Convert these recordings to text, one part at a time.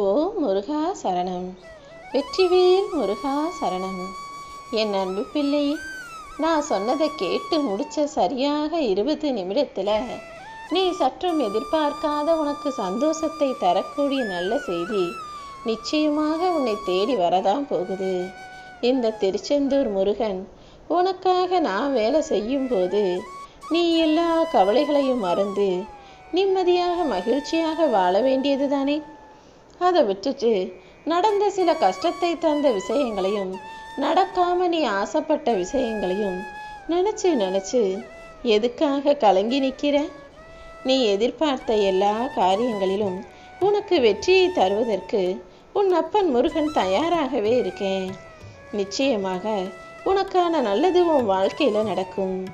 ஓ முருகா சரணம். வெற்றிவேல் முருகா சரணம். என் அன்பு பிள்ளை நான் சொன்னதை கேட்டு முடிச்ச சரியாக இருபது நிமிடத்தில் நீ சற்றும் எதிர்பார்க்காத உனக்கு சந்தோஷத்தை தரக்கூடிய நல்ல செய்தி நிச்சயமாக உன்னை தேடி வரதான் போகுது. இந்த திருச்செந்தூர் முருகன் உனக்காக நான் வேலை செய்யும்போது நீ எல்லா கவலைகளையும் மறந்து நிம்மதியாக மகிழ்ச்சியாக வாழ வேண்டியது தானே அதை விட்டுட்டு நடந்த சில கஷ்டத்தை தந்த விஷயங்களையும் நடக்காம நீ ஆசைப்பட்ட விஷயங்களையும் நினச்சி நினச்சி எதுக்காக கலங்கி நிற்கிற நீ எதிர்பார்த்த எல்லா காரியங்களிலும் உனக்கு வெற்றியை தருவதற்கு உன் அப்பன் முருகன் தயாராகவே இருக்கேன். நிச்சயமாக உனக்கான நல்லது உன் வாழ்க்கையில் நடக்கும்.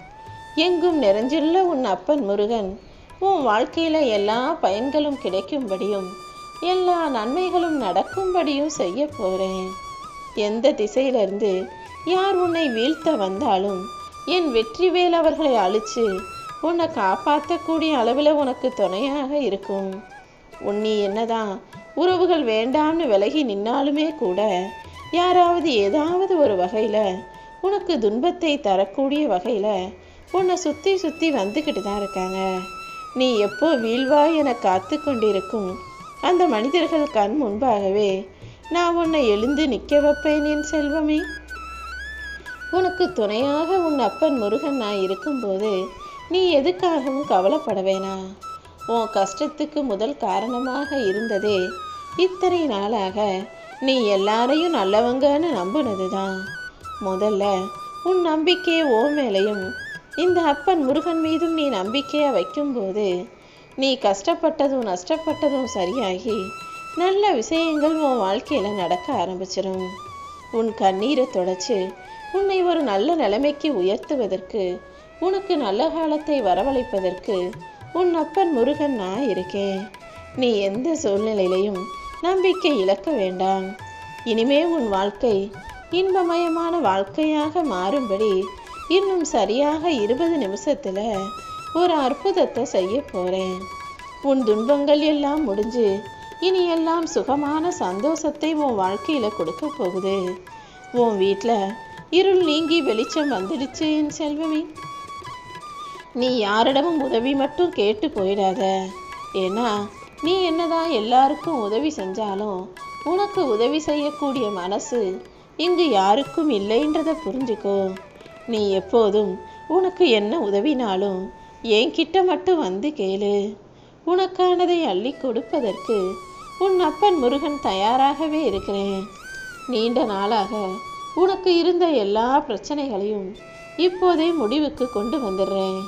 எங்கும் நிறைஞ்சுள்ள உன் அப்பன் முருகன் உன் வாழ்க்கையில் எல்லா பயன்களும் கிடைக்கும்படியும் எல்லா நன்மைகளும் நடக்கும்படியும் செய்ய போகிறேன். எந்த திசையிலிருந்து யார் உன்னை வீழ்த்த வந்தாலும் என் வெற்றிவேல் அவர்களை அழிச்சு உன்னை காப்பாற்றக்கூடிய அளவில் உனக்கு துணையாக இருக்கும். உன் நீ என்னதான் உறவுகள் வேண்டாம்னு விலகி நின்னாலுமே கூட யாராவது ஏதாவது ஒரு வகையில் உனக்கு துன்பத்தை தரக்கூடிய வகையில் உன்னை சுற்றி சுற்றி வந்துக்கிட்டு தான் இருக்காங்க. நீ எப்போ வீழ்வாய் என காத்து கொண்டிருக்கும் அந்த மனிதர்கள் கண் முன்பாகவே நான் உன்னை எழுந்து நிற்க வைப்பேன் என் செல்வமே. உனக்கு துணையாக உன் அப்பன் முருகன் நான் இருக்கும்போது நீ எதுக்காகவும் கவலைப்பட வேணாம் உன் கஷ்டத்துக்கு முதல் காரணமாக இருந்ததே இத்தனை நாளாக நீ எல்லாரையும் நல்லவங்கன்னு நம்பினது தான் முதல்ல உன் நம்பிக்கையை ஓ மேலையும் இந்த அப்பன் முருகன் மீதும் நீ நம்பிக்கையை வைக்கும்போது நீ கஷ்டப்பட்டதும் நஷ்டப்பட்டதும் சரியாகி நல்ல விஷயங்கள் உன் வாழ்க்கையில் நடக்க ஆரம்பிச்சிடும் உன் கண்ணீரை தொடச்சு உன்னை ஒரு நல்ல நிலைமைக்கு உயர்த்துவதற்கு உனக்கு நல்ல காலத்தை வரவழைப்பதற்கு உன் அப்பன் முருகன் நான் இருக்கேன். நீ எந்த சூழ்நிலையிலையும் நம்பிக்கை இழக்க வேண்டாம். இனிமே உன் வாழ்க்கை இன்பமயமான வாழ்க்கையாக மாறும்படி இன்னும் சரியாக இருபது நிமிஷத்துல ஒரு அற்புதத்தை செய்ய போகிறேன் உன் துன்பங்கள் எல்லாம் முடிஞ்சு இனி எல்லாம் சுகமான சந்தோஷத்தை உன் வாழ்க்கையில் கொடுக்க போகுது. உன் வீட்டில் இருள் நீங்கி வெளிச்சம் வந்துடுச்சு என் செல்வமி. நீ யாரிடமும் உதவி மட்டும் கேட்டு போயிடாத. ஏன்னா நீ என்னதான் எல்லாருக்கும் உதவி செஞ்சாலும் உனக்கு உதவி செய்யக்கூடிய மனசு இங்கு யாருக்கும் இல்லைன்றதை புரிஞ்சுக்கோ. நீ எப்போதும் உனக்கு என்ன உதவினாலும் என்கிட்ட மட்டும் வந்து கேளு. உனக்கானதை அள்ளி கொடுப்பதற்கு உன் அப்பன் முருகன் தயாராகவே இருக்கிறேன். நீண்ட நாளாக உனக்கு இருந்த எல்லா பிரச்சனைகளையும் இப்போதே முடிவுக்கு கொண்டு வந்துடுறேன்.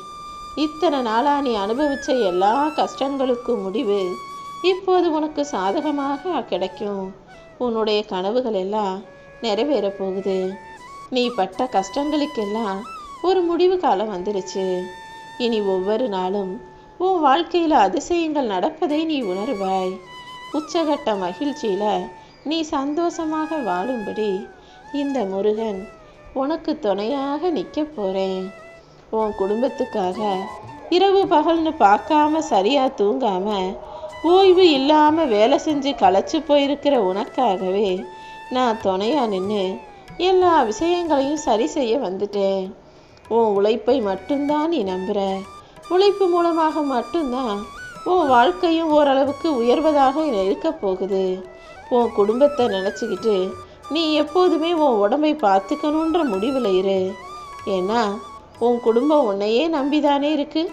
இத்தனை நாளாக நீ அனுபவிச்ச எல்லா கஷ்டங்களுக்கும் முடிவு இப்போது உனக்கு சாதகமாக கிடைக்கும். உன்னுடைய கனவுகள் எல்லாம் நிறைவேற போகுது. நீ பட்ட கஷ்டங்களுக்கெல்லாம் ஒரு முடிவு காலம் வந்துருச்சு. இனி ஒவ்வொரு நாளும் உன் வாழ்க்கையில் அதிசயங்கள் நடப்பதை நீ உணர்வாய். உச்சகட்ட மகிழ்ச்சியில் நீ சந்தோஷமாக வாழும்படி இந்த முருகன் உனக்கு துணையாக நிற்க போகிறேன் உன் குடும்பத்துக்காக இரவு பகல்னு பார்க்காம சரியாக தூங்காமல் ஓய்வு இல்லாமல் வேலை செஞ்சு களைச்சு போயிருக்கிற உனக்காகவே நான் துணையாக நின்று எல்லா விஷயங்களையும் சரி செய்ய வந்துட்டேன். உன் உழைப்பை மட்டும்தான் நீ நம்புற. உழைப்பு மூலமாக மட்டும்தான் உன் வாழ்க்கையும் ஓரளவுக்கு உயர்வதாக இருக்க போகுது. உன் குடும்பத்தை நினச்சிக்கிட்டு நீ எப்போதுமே உன் உடம்பை பார்த்துக்கணுன்ற முடிவில் இரு. ஏன்னா உன் குடும்பம் உன்னையே நம்பிதானே இருக்கு.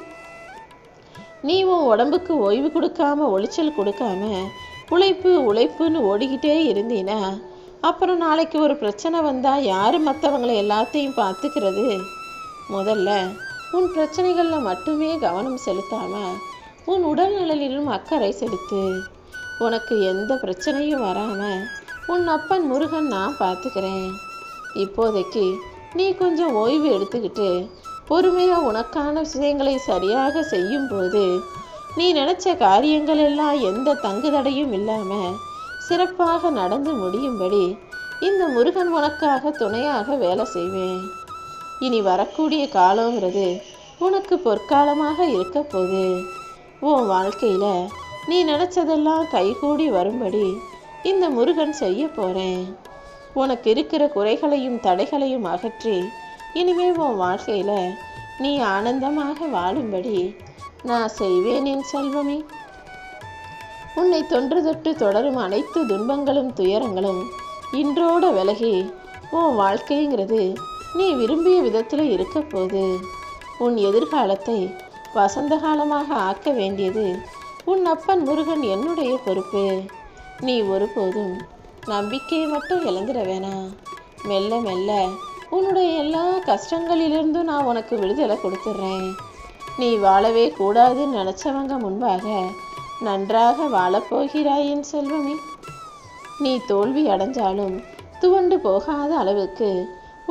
நீ உன் உடம்புக்கு ஓய்வு கொடுக்காம ஒளிச்சல் கொடுக்காம உழைப்பு உழைப்புன்னு ஓடிக்கிட்டே இருந்தீனா அப்புறம் நாளைக்கு ஒரு பிரச்சனை வந்தால் யார் மற்றவங்களை எல்லாத்தையும் பார்த்துக்கிறது? முதல்ல உன் பிரச்சனைகளில் மட்டுமே கவனம் செலுத்தாமல் உன் உடல் நலனிலும் அக்கறை செலுத்து. உனக்கு எந்த பிரச்சனையும் வராமல் உன் அப்பன் முருகன் நான் பார்த்துக்கிறேன். இப்போதைக்கு நீ கொஞ்சம் ஓய்வு எடுத்துக்கிட்டு பொறுமையாக உனக்கான விஷயங்களை சரியாக செய்யும்போது நீ நினச்ச காரியங்கள் எல்லாம் எந்த தங்குதடையும் இல்லாமல் சிறப்பாக நடந்து முடியும்படி இந்த முருகன் உனக்காக துணையாக வேலை செய்வேன். இனி வரக்கூடிய காலங்கிறது உனக்கு பொற்காலமாக இருக்க போகுது. உன் வாழ்க்கையில் நீ நினச்சதெல்லாம் கைகூடி வரும்படி இந்த முருகன் செய்ய போறேன். உனக்கு இருக்கிற குறைகளையும் தடைகளையும் அகற்றி இனிமே உன் வாழ்க்கையில நீ ஆனந்தமாக வாழும்படி நான் செய்வேன் என் செல்வமே. உன்னை தொன்று தொட்டு தொடரும் அனைத்து துன்பங்களும் துயரங்களும் இன்றோட விலகி உன் வாழ்க்கைங்கிறது நீ விரும்பிய விதத்தில் இருக்க போது உன் எதிர்காலத்தை வசந்த காலமாக ஆக்க வேண்டியது உன் அப்பன் முருகன் என்னுடைய பொறுப்பு. நீ ஒருபோதும் நம்பிக்கையை மட்டும் இழந்துட வேணாம். மெல்ல மெல்ல உன்னுடைய எல்லா கஷ்டங்களிலிருந்தும் நான் உனக்கு விடுதலை கொடுத்துட்றேன் நீ வாழவே கூடாதுன்னு நினச்சவங்க முன்பாக நன்றாக வாழப்போகிறாயின் செல்வமே. நீ தோல்வி அடைஞ்சாலும் துவண்டு போகாத அளவுக்கு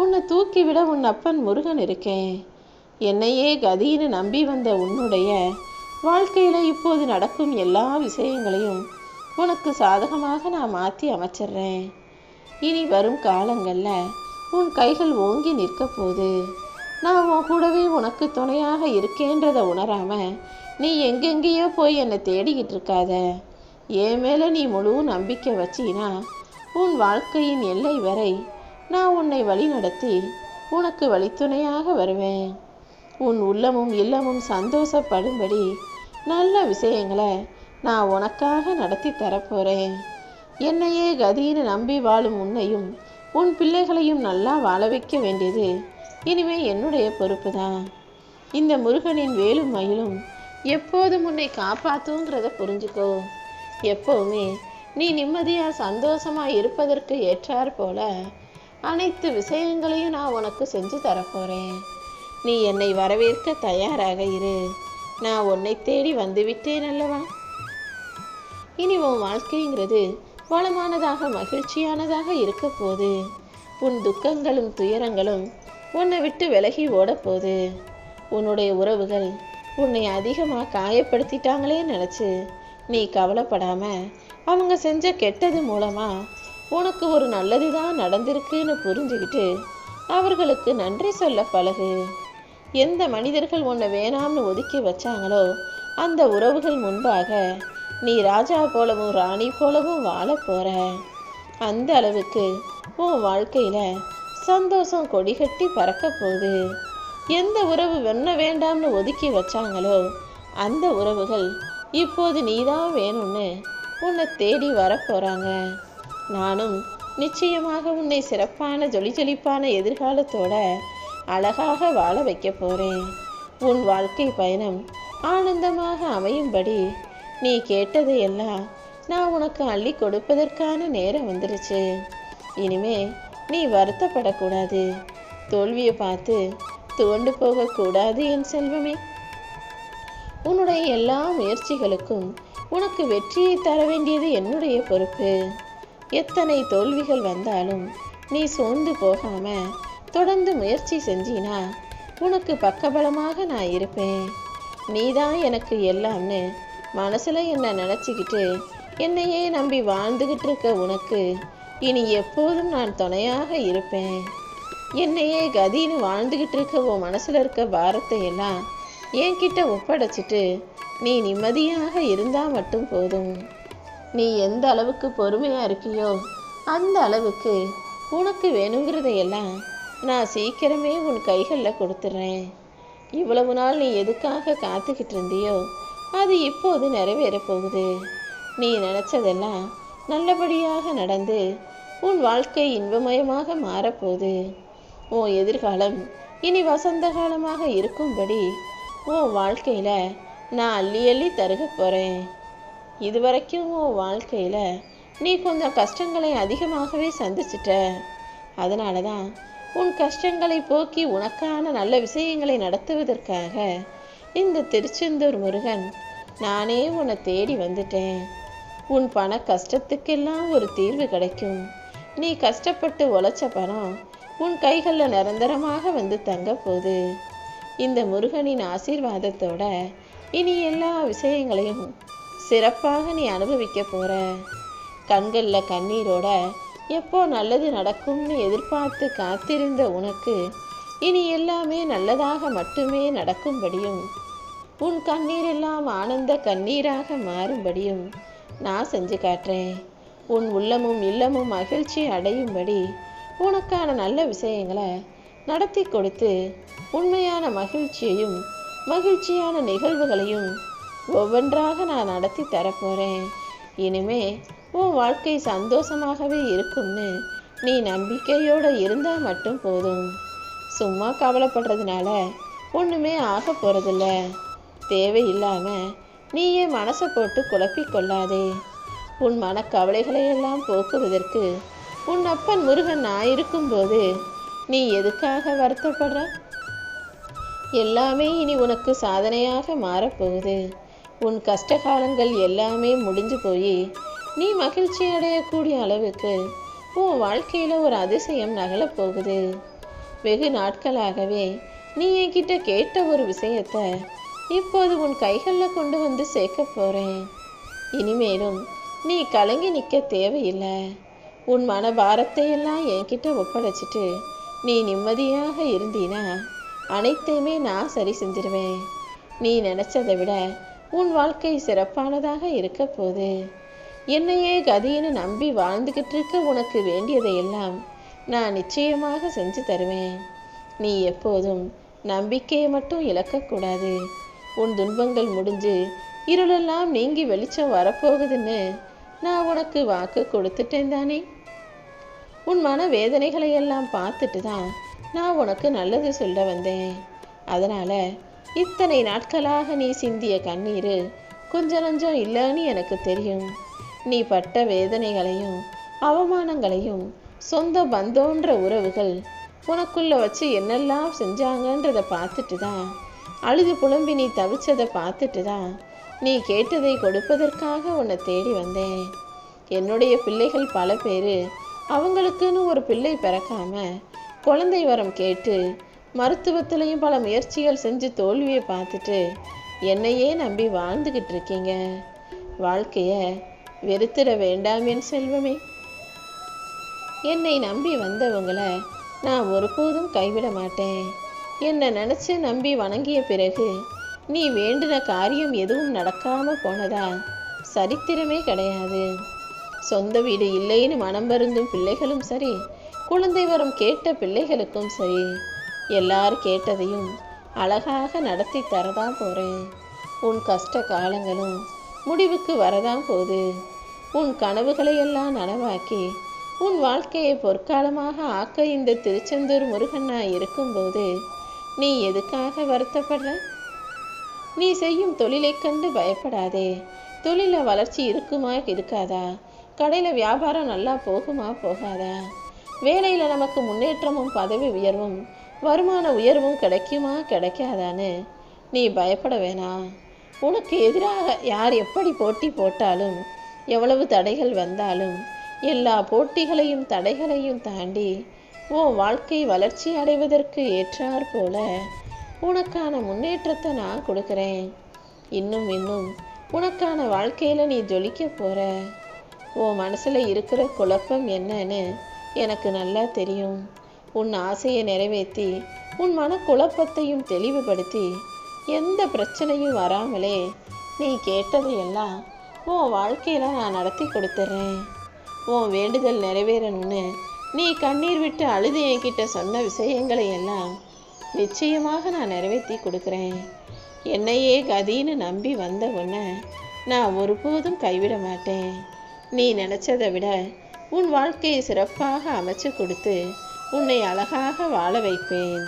உன்னை தூக்கிவிட உன் அப்பன் முருகன் இருக்கேன். என்னையே கதின்னு நம்பி வந்த உன்னுடைய வாழ்க்கையில் இப்போது நடக்கும் எல்லா விஷயங்களையும் உனக்கு சாதகமாக நான் மாற்றி அமைச்சிடுறேன் இனி வரும் காலங்களில் உன் கைகள் ஓங்கி நிற்க போகுது நான் உன் கூடவே உனக்கு துணையாக இருக்கேன்றதை உணராம நீ எங்கெங்கேயோ போய் என்னை தேடிக்கிட்டு இருக்காத. என் மேலே நீ முழு நம்பிக்கை வச்சினா உன் வாழ்க்கையின் எல்லை வரை நான் உன்னை வழிநடத்தி உனக்கு வழித்துணையாக வருவேன். உன் உள்ளமும் இல்லமும் சந்தோஷப்படும்படி நல்ல விஷயங்களை நான் உனக்காக நடத்தி தரப்போகிறேன் என்னையே கதின்னு நம்பி வாழும் உன்னையும் உன் பிள்ளைகளையும் நல்லா வாழ வைக்க வேண்டியது இனிமே என்னுடைய பொறுப்பு தான் இந்த முருகனின் வேலும் மயிலும் எப்போதும் உன்னை காப்பாத்துங்கிறத புரிஞ்சுக்கோ. எப்போவுமே நீ நிம்மதியாக சந்தோஷமாக இருப்பதற்கு ஏற்றாற் போல அனைத்து விஷயங்களையும் நான் உனக்கு செஞ்சு தரப்போறேன். நீ என்னை வரவேற்க தயாராக இரு. நான் உன்னை தேடி வந்துவிட்டேன் அல்லவா? இனி உன் வாழ்க்கைங்கிறது வளமானதாக மகிழ்ச்சியானதாக இருக்க போது உன் துக்கங்களும் துயரங்களும் உன்னை விட்டு விலகி ஓடப்போகுது உன்னுடைய உறவுகள் உன்னை அதிகமாக காயப்படுத்திட்டாங்களே நினச்சி நீ கவலைப்படாமல் அவங்க செஞ்ச கெட்டது மூலமாக உனக்கு ஒரு நல்லது தான் நடந்திருக்குன்னு புரிஞ்சுக்கிட்டு அவர்களுக்கு நன்றி சொல்ல பழகு. எந்த மனிதர்கள் உன்னை வேணாம்னு ஒதுக்கி வச்சாங்களோ அந்த உறவுகள் முன்பாக நீ ராஜா போலவும் ராணி போலவும் வாழப் போற. அந்த அளவுக்கு உன் வாழ்க்கையில சந்தோஷம் கொடிகட்டி பறக்க போகுது. எந்த உறவு வெண்ண வேண்டாம்னு ஒதுக்கி வச்சாங்களோ அந்த உறவுகள் இப்போது நீதான் வேணும்னு உன்னை தேடி வரப்போறாங்க நானும் நிச்சயமாக உன்னை சிறப்பான ஜொலி ஜொலிப்பான எதிர்காலத்தோட அழகாக வாழ வைக்க போறேன். உன் வாழ்க்கை பயணம் ஆனந்தமாக அமையும்படி நீ கேட்டதை எல்லாம் நான் உனக்கு அள்ளி கொடுப்பதற்கான நேரம் வந்துருச்சு. இனிமே நீ வருத்தப்படக்கூடாது. தோல்வியை பார்த்து துவண்டு போகக்கூடாது என் செல்வமே. உன்னுடைய எல்லா முயற்சிகளுக்கும் உனக்கு வெற்றியை தர வேண்டியது என்னுடைய பொறுப்பு. எத்தனை தோல்விகள் வந்தாலும் நீ சோர்ந்து போகாம தொடர்ந்து முயற்சி செஞ்சினா உனக்கு பக்கபலமாக நான் இருப்பேன். நீதான் எனக்கு எல்லாம்னு மனசில் என்னை நினச்சிக்கிட்டு என்னையே நம்பி வாழ்ந்துகிட்டு இருக்க உனக்கு இனி எப்போதும் நான் துணையாக இருப்பேன். என்னையே கதின்னு வாழ்ந்துகிட்டு இருக்க உன் மனசில் இருக்க பாரத்தை எல்லாம் என்கிட்ட ஒப்படைச்சிட்டு நீ நிம்மதியாக இருந்தால் மட்டும் போதும். நீ எந்த அளவுக்கு பொறுமையாக இருக்கியோ அந்த அளவுக்கு உனக்கு வேணுங்கிறதையெல்லாம் நான் சீக்கிரமே உன் கைகளில் கொடுத்துட்றேன். இவ்வளவு நாள் நீ எதுக்காக காத்துக்கிட்டு இருந்தியோ அது இப்போது நிறைவேறப் போகுது. நீ நினச்சதெல்லாம் நல்லபடியாக நடந்து உன் வாழ்க்கை இன்பமயமாக மாறப்போகுது உன் எதிர்காலம் இனி வசந்த காலமாக இருக்கும்படி உன் வாழ்க்கையில் நான் அள்ளி அள்ளி தருக போகிறேன் இதுவரைக்கும் உன் வாழ்க்கையில் நீ கொஞ்சம் கஷ்டங்களை அதிகமாகவே சந்திச்சிட்ட. அதனால தான் உன் கஷ்டங்களை போக்கி உனக்கான நல்ல விஷயங்களை நடத்துவதற்காக இந்த திருச்செந்தூர் முருகன் நானே உன்னை தேடி வந்துட்டேன். உன் பண கஷ்டத்துக்கெல்லாம் ஒரு தீர்வு கிடைக்கும். நீ கஷ்டப்பட்டு உழைச்ச பணம் உன் கைகளில் நிரந்தரமாக வந்து தங்க போகுது. இந்த முருகனின் ஆசீர்வாதத்தோட இனி எல்லா விஷயங்களையும் சிறப்பாக நீ அனுபவிக்க போற. கண்களில் கண்ணீரோட எப்போ நல்லது நடக்கும்னு எதிர்பார்த்து காத்திருந்த உனக்கு இனி எல்லாமே நல்லதாக மட்டுமே நடக்கும்படியும் உன் கண்ணீரெல்லாம் ஆனந்த கண்ணீராக மாறும்படியும் நான் செஞ்சு காட்டுறேன். உன் உள்ளமும் இல்லமும் மகிழ்ச்சி அடையும்படி உனக்கான நல்ல விஷயங்களை நடத்தி கொடுத்து உண்மையான மகிழ்ச்சியையும் மகிழ்ச்சியான நிகழ்வுகளையும் ஒவ்வொன்றாக நான் நடத்தி தரப்போறேன். இனிமே உன் வாழ்க்கை சந்தோஷமாகவே இருக்கும்னு நீ நம்பிக்கையோடு இருந்தால் மட்டும் போதும். சும்மா கவலைப்படுறதுனால ஒன்றுமே ஆக போகிறதில்ல தேவையில்லாமல் நீயே மனசை போட்டு குழப்பிக் கொள்ளாதே. உன் மனக்கவலைகளை எல்லாம் போக்குவதற்கு உன் அப்பன் முருகன் நான் இருக்கும்போது நீ எதுக்காக வருத்தப்படுற? எல்லாமே இனி உனக்கு சாதனையாக மாறப்போகுது உன் கஷ்ட காலங்கள் எல்லாமே முடிஞ்சு போய் நீ மகிழ்ச்சி அடையக்கூடிய அளவுக்கு உன் வாழ்க்கையில் ஒரு அதிசயம் நகலப் போகுது. வெகு நாட்களாகவே நீ என்கிட்ட கேட்ட ஒரு விஷயத்த இப்போது உன் கைகளில் கொண்டு வந்து சேர்க்க போகிறேன் இனிமேலும் நீ கலங்கி நிற்க தேவையில்லை. உன் மன பாரத்தை எல்லாம் என்கிட்ட ஒப்படைச்சிட்டு நீ நிம்மதியாக இருந்தீனா அனைத்தையுமே நான் சரி செஞ்சிருவேன். நீ நினச்சதை விட உன் வாழ்க்கை சிறப்பானதாக இருக்க போது என்னையே கதின்னு நம்பி வாழ்ந்துக்கிட்டு இருக்க உனக்கு வேண்டியதையெல்லாம் நான் நிச்சயமாக செஞ்சு தருவேன். நீ எப்போதும் நம்பிக்கையை மட்டும் இழக்கக்கூடாது உன் துன்பங்கள் முடிஞ்சு இருளெல்லாம் நீங்கி வெளிச்சம் வரப்போகுதுன்னு நான் உனக்கு வாக்கு கொடுத்துட்டேன் தானே? உன் மன வேதனைகளை எல்லாம் பார்த்துட்டு தான் நான் உனக்கு நல்லது சொல்ல வந்தேன். அதனால் இத்தனை நாட்களாக நீ சிந்திய கண்ணீர் கொஞ்ச நஞ்சம் இல்லைன்னு எனக்கு தெரியும். நீ பட்ட வேதனைகளையும் அவமானங்களையும் சொந்த பந்தோன்ற உறவுகள் உனக்குள்ள வச்சு என்னெல்லாம் செஞ்சாங்கன்றதை பார்த்துட்டு தான் அழுது புலம்பி நீ தவிச்சதை பார்த்துட்டு தான் நீ கேட்டதை கொடுப்பதற்காக உன்னை தேடி வந்தேன். என்னுடைய பிள்ளைகள் பல பேர் அவங்களுக்குன்னு ஒரு பிள்ளை பிறக்காம குழந்தை வரம் கேட்டு மருத்துவத்திலையும் பல முயற்சிகள் செஞ்சு தோல்வியை பார்த்துட்டு என்னையே நம்பி வாழ்ந்துக்கிட்டு இருக்கீங்க. வாழ்க்கைய வெறுத்திட வேண்டாம் என் செல்வமே. என்னை நம்பி வந்தவங்களை நான் ஒருபோதும் கைவிட மாட்டேன். என்னை நினச்சி நம்பி வணங்கிய பிறகு நீ வேண்டின காரியம் எதுவும் நடக்காம போனதா சரித்திரமே கிடையாது. சொந்த வீடு இல்லைன்னு மனம் வருந்தும் பிள்ளைகளும் சரி குழந்தை வரம் கேட்ட பிள்ளைகளுக்கும் சரி எல்லார் கேட்டதையும் அழகாக நடத்தி தரதான் போகிறேன் உன் கஷ்ட காலங்களும் முடிவுக்கு வரதான் போகுது. உன் கனவுகளை எல்லாம் நனவாக்கி உன் வாழ்க்கையை பொற்காலமாக ஆக்க இந்த திருச்செந்தூர் முருகன் நான் இருக்கும்போது நீ எதுக்காக வருத்தப்படுற? நீ செய்யும் தொழிலைக் கண்டு பயப்படாதே. தொழில வளர்ச்சி இருக்குமா இருக்காதா? கடையில் வியாபாரம் நல்லா போகுமா போகாதா? வேலையில் நமக்கு முன்னேற்றமும் பதவி உயர்வும் வருமான உயர்வும் கிடைக்குமா? கிடைக்காதான்னு நீ பயப்பட வேணாம் உனக்கு எதிராக யார் எப்படி போட்டி போட்டாலும் எவ்வளவு தடைகள் வந்தாலும் எல்லா போட்டிகளையும் தடைகளையும் தாண்டி உன் வாழ்க்கை வளர்ச்சி அடைவதற்கு ஏற்றாற் போல உனக்கான முன்னேற்றத்தை நான் கொடுக்குறேன். இன்னும் இன்னும் உனக்கான வாழ்க்கையில் நீ ஜொலிக்க போற. உன் மனசில் இருக்கிற குழப்பம் என்னன்னு எனக்கு நல்லா தெரியும். உன் ஆசையை நிறைவேற்றி உன் மனக்குழப்பத்தையும் தெளிவுபடுத்தி எந்த பிரச்சனையும் வராமலே நீ கேட்டதையெல்லாம் உன் வாழ்க்கையில் நான் நடத்தி கொடுத்துட்றேன் உன் வேண்டுதல் நிறைவேறணும்னு நீ கண்ணீர் விட்டு அழுது என்கிட்ட சொன்ன விஷயங்களை எல்லாம் நிச்சயமாக நான் நிறைவேற்றி கொடுக்குறேன். என்னையே கதின்னு நம்பி வந்த உன்னை நான் ஒருபோதும் கைவிட மாட்டேன். நீ நினச்சதை விட உன் வாழ்க்கையை சிறப்பாக அமைச்சு கொடுத்து உன்னை அழகாக வாழ வைப்பேன்.